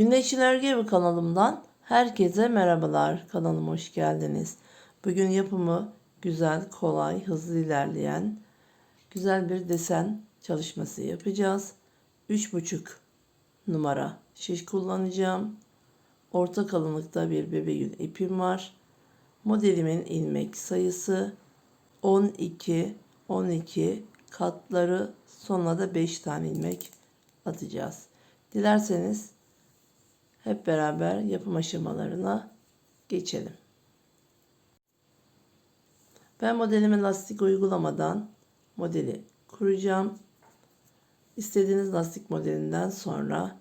Güneşçiler Gibi kanalımdan herkese merhabalar. Kanalıma hoş geldiniz. Bugün yapımı güzel, kolay, hızlı ilerleyen güzel bir desen çalışması yapacağız. 3,5 numara şiş kullanacağım. Orta kalınlıkta bir bebe yün ipim var. Modelimin ilmek sayısı 12 12 katları sonuna da 5 tane ilmek atacağız. Dilerseniz hep beraber yapım aşamalarına geçelim. Ben modelime lastik uygulamadan modeli kuracağım. İstediğiniz lastik modelinden sonra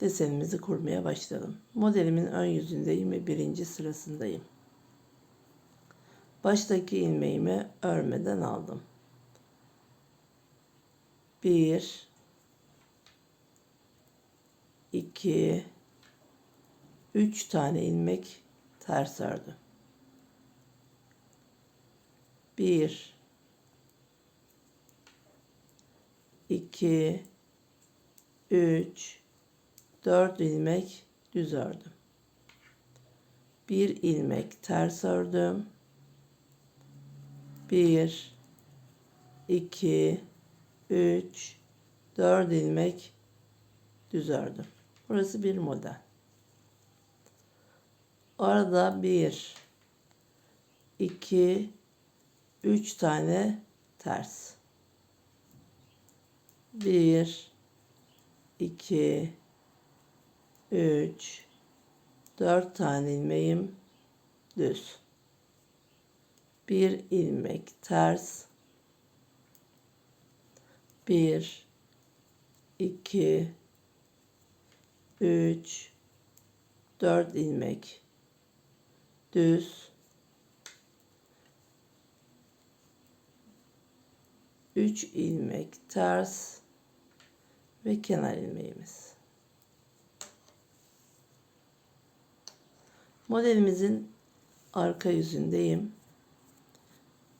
desenimizi kurmaya başlayalım. Modelimin ön yüzündeyim ve birinci sırasındayım. Baştaki ilmeğimi örmeden aldım. 1 2 3 tane ilmek ters ördüm. 1 2 3 4 ilmek düz ördüm. 1 ilmek ters ördüm. 1 2 3 4 ilmek düz ördüm. Burası bir model. Arada 1 2 3 tane ters. 1 2 3 4 tane ilmeğim düz. Bir ilmek ters. 1 2 3 4 ilmek düz 3 ilmek ters ve kenar ilmeğimiz. Modelimizin arka yüzündeyim.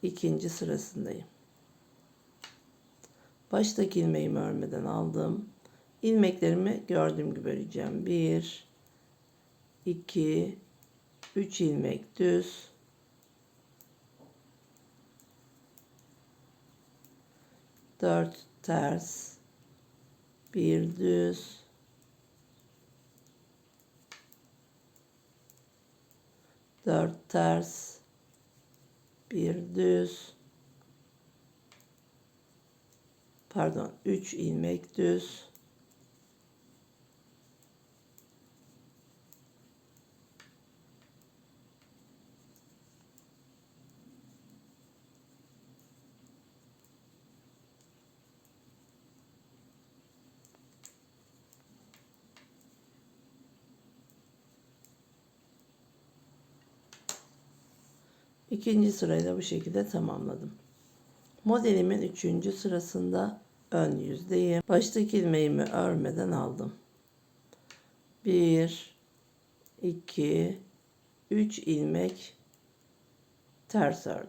İkinci sırasındayım. Baştaki ilmeğimi örmeden aldım. İlmeklerimi gördüğüm gibi öreceğim. 1 2 3 ilmek düz. Dört ters, bir düz, dört ters, bir düz, pardon, üç ilmek düz, İkinci sırayı da bu şekilde tamamladım. Modelimin üçüncü sırasında ön yüzdeyim. Baştaki ilmeğimi örmeden aldım. 1 2 3 ilmek ters ördüm.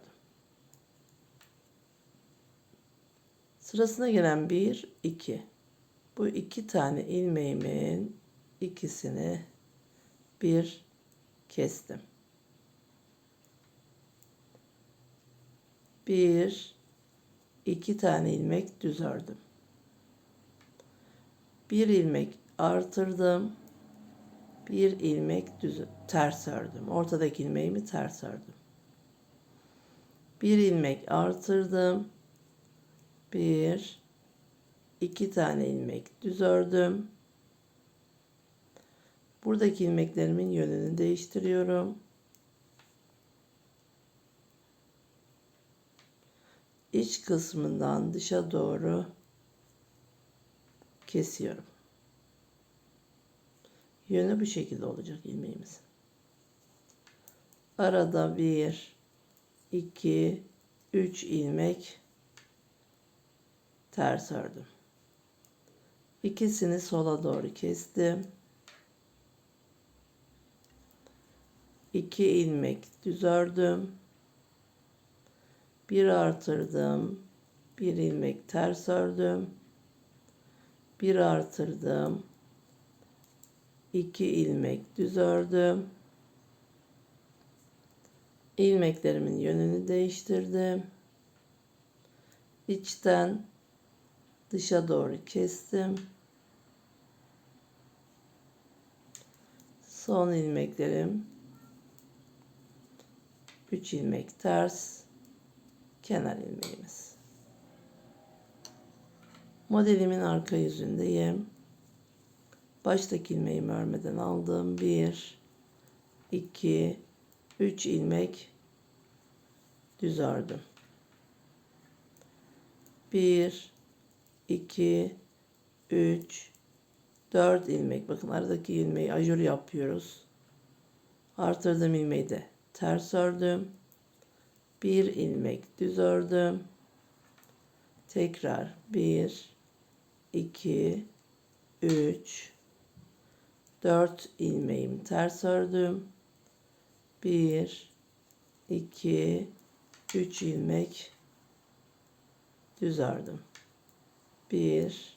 Sırasına gelen 1 2 bu iki tane ilmeğimin ikisini bir kestim. Bir iki tane ilmek düz ördüm. Bir ilmek artırdım. Bir ilmek düz ters ördüm. Ortadaki ilmeğimi ters ördüm. Bir ilmek artırdım. Bir iki tane ilmek düz ördüm. Buradaki ilmeklerimin yönünü değiştiriyorum. İç kısmından dışa doğru kesiyorum. Yönü bu şekilde olacak ilmeğimiz. Arada bir, iki, üç ilmek ters ördüm. İkisini sola doğru kestim. İki ilmek düz ördüm bir artırdım bir ilmek ters ördüm bir artırdım 2 ilmek düz ördüm. ilmeklerimin yönünü değiştirdim. İçten dışa doğru kestim. Son ilmeklerim 3 ilmek ters kenar ilmeğimiz. Modelimin arka yüzündeyim. Baştaki ilmeğimi örmeden aldım. 1 2 3 ilmek düz ördüm. 1 2 3 4 ilmek. Bakın aradaki ilmeği ajur yapıyoruz. Artırdığım ilmeği de ters ördüm. Bir ilmek düz ördüm. Tekrar 1 2 3 4 ilmeğimi ters ördüm. 1 2 3 ilmek düz ördüm. 1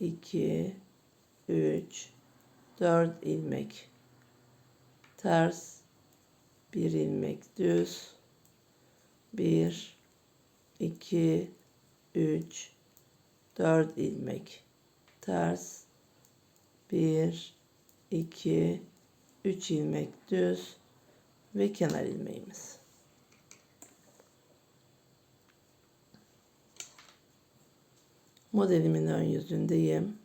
2 3 4 ilmek ters bir ilmek düz 1 2 3 4 ilmek ters 1 2 3 ilmek düz ve kenar ilmeğimiz. Modelimin ön yüzündeyim.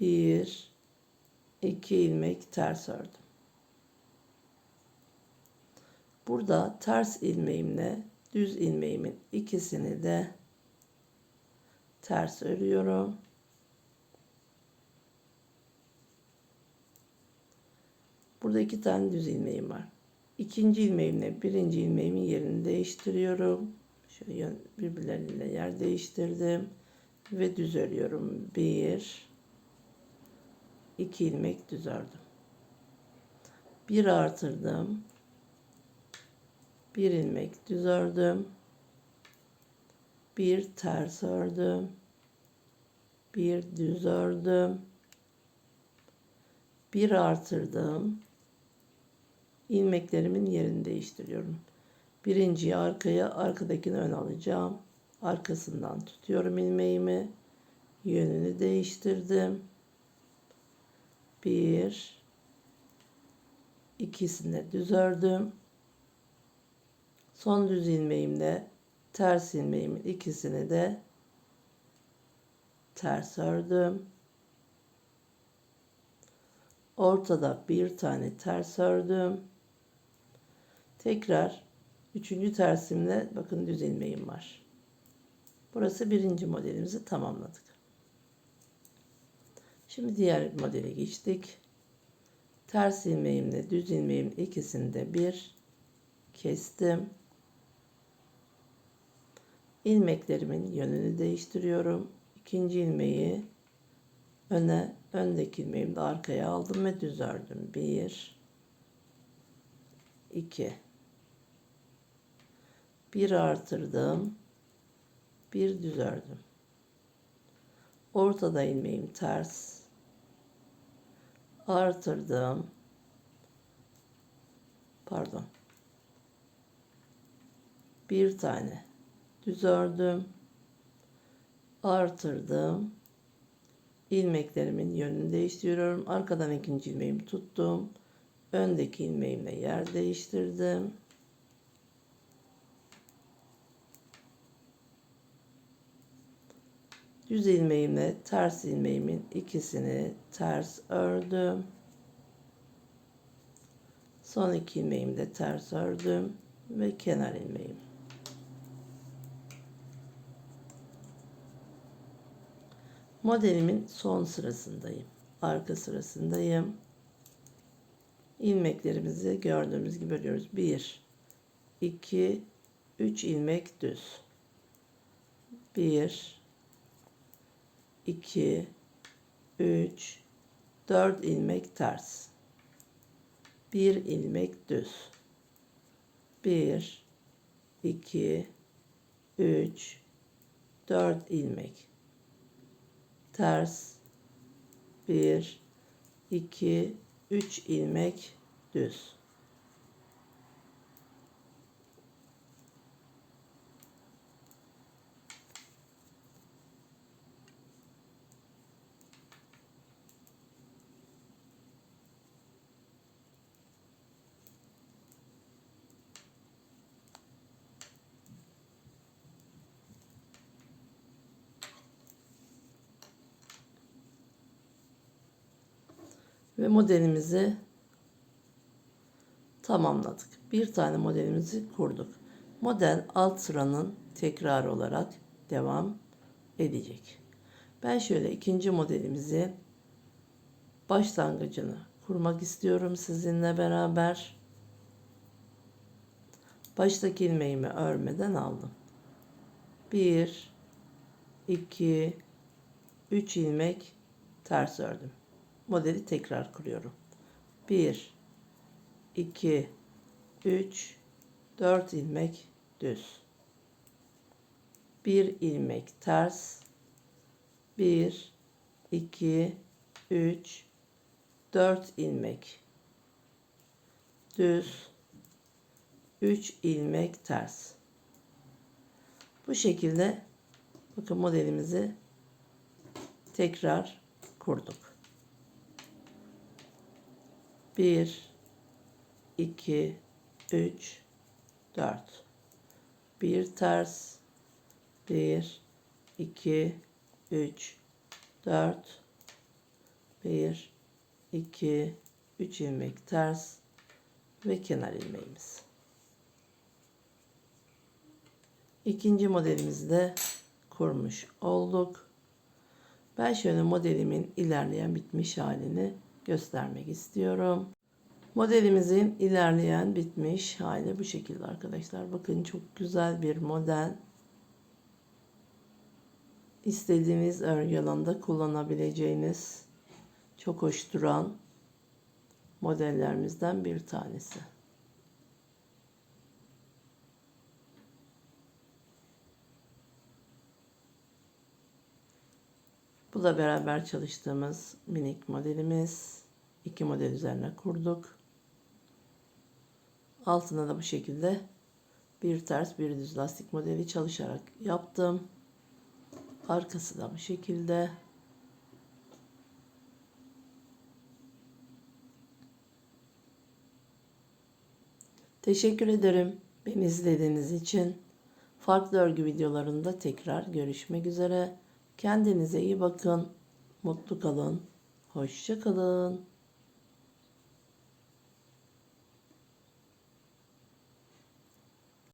Bir, iki ilmek ters ördüm. Burada ters ilmeğimle düz ilmeğimin ikisini de ters örüyorum. Burada iki tane düz ilmeğim var. İkinci ilmeğimle birinci ilmeğimin yerini değiştiriyorum. Şöyle birbirleriyle yer değiştirdim. Ve düz örüyorum. Bir, iki ilmek düz ördüm. Bir artırdım. Bir ilmek düz ördüm. Bir ters ördüm. Bir düz ördüm. Bir artırdım ilmeklerimin yerini değiştiriyorum. Birinciyi arkaya, arkadakini ön alacağım. Arkasından tutuyorum ilmeğimi. Yönünü değiştirdim. Bir, ikisini düz ördüm. Son düz ilmeğimle ters ilmeğimin ikisini de ters ördüm. Ortada bir tane ters ördüm. Tekrar üçüncü tersimle bakın düz ilmeğim var. Burası birinci modelimizi tamamladık. Şimdi diğer modele geçtik. Ters ilmeğimle düz ilmeğimin ikisini de bir kestim. İlmeklerimin yönünü değiştiriyorum. İkinci ilmeği öne, öndeki ilmeğimi de arkaya aldım ve düz ördüm. Bir, iki, bir artırdım. Bir düz ördüm. Ortada ilmeğim ters. Artırdım. Pardon. Bir tane düz ördüm. Artırdım. ilmeklerimin yönünü değiştiriyorum. Arkadan ikinci ilmeğimi tuttum. Öndeki ilmeğimle yer değiştirdim. Düz ilmeğimle ters ilmeğimin ikisini ters ördüm. Son iki ilmeğimi de ters ördüm ve kenar ilmeğim. Modelimin son sırasındayım. Arka sırasındayım. İlmeklerimizi gördüğümüz gibi örüyoruz. 1 2 3 ilmek düz. 1 2 3 4 ilmek ters. 1 ilmek düz. 1 2 3 4 ilmek. Ters 1 2 3 ilmek düz. Ve modelimizi tamamladık. Bir tane modelimizi kurduk. Model alt sıranın tekrar olarak devam edecek. Ben şöyle ikinci modelimizi başlangıcını kurmak istiyorum sizinle beraber. Baştaki ilmeğimi örmeden aldım. 1 2 3 ilmek ters ördüm modeli tekrar kuruyorum. 1 2 3 4 ilmek düz. 1 ilmek ters. 1 2 3 4 ilmek düz. 3 ilmek ters. Bu şekilde bakın modelimizi tekrar kurduk. 1 2 3 4 bir ters 1 2 3 4 1 2 3 ilmek ters ve kenar ilmeğimiz. İkinci modelimizi de kurmuş olduk. Ben şöyle modelimin ilerleyen bitmiş halini göstermek istiyorum. Modelimizin ilerleyen bitmiş hali bu şekilde arkadaşlar. Bakın çok güzel bir model. İstediğiniz örgü alanında kullanabileceğiniz çok hoş duran modellerimizden bir tanesi. Da beraber çalıştığımız minik modelimiz. İki model üzerine kurduk. Altına da bu şekilde bir ters bir düz lastik modeli çalışarak yaptım. Arkası da bu şekilde. Teşekkür ederim beni izlediğiniz için. Farklı örgü videolarında tekrar görüşmek üzere. Kendinize iyi bakın. Mutlu kalın. Hoşça kalın.